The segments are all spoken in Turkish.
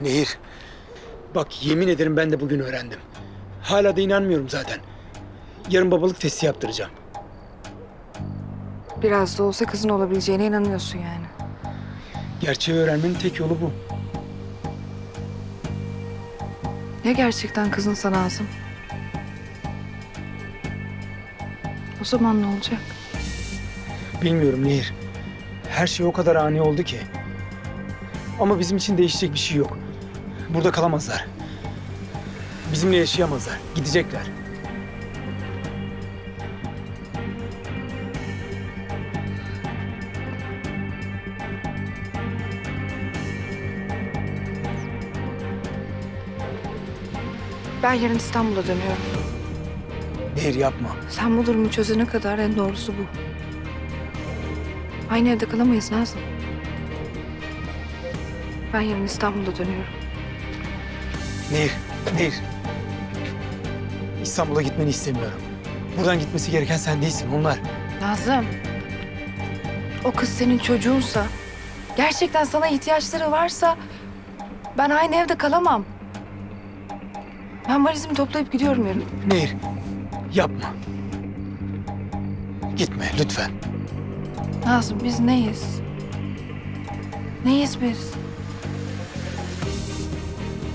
Nehir. Bak yemin ederim ben de bugün öğrendim. Hala da inanmıyorum zaten. Yarın babalık testi yaptıracağım. Biraz da olsa kızın olabileceğine inanıyorsun yani. Gerçeği öğrenmenin tek yolu bu. Ya gerçekten kızınsa Nazım? O zaman ne olacak? Bilmiyorum Nehir. Her şey o kadar ani oldu ki. Ama bizim için değişecek bir şey yok. Burada kalamazlar. Bizimle yaşayamazlar. Gidecekler. Ben yarın İstanbul'a dönüyorum. Nehir yapma. Sen bu durumu çözene kadar en doğrusu bu. Aynı evde kalamayız Nazım. Ben yarın İstanbul'a dönüyorum. Nehir, Nehir. İstanbul'a gitmeni istemiyorum. Buradan gitmesi gereken sen değilsin, onlar. Nazım. O kız senin çocuğunsa, gerçekten sana ihtiyaçları varsa ben aynı evde kalamam. Ben valizimi toplayıp gidiyorum yarın. Nehir, yapma. Gitme lütfen. Nazım biz neyiz? Neyiz biz?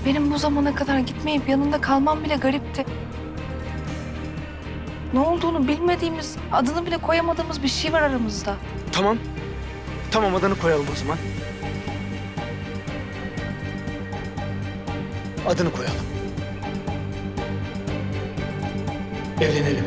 Benim bu zamana kadar gitmeyip yanında kalmam bile garipti. Ne olduğunu bilmediğimiz, adını bile koyamadığımız bir şey var aramızda. Tamam. Tamam adını koyalım o zaman. Adını koyalım. Evlenelim.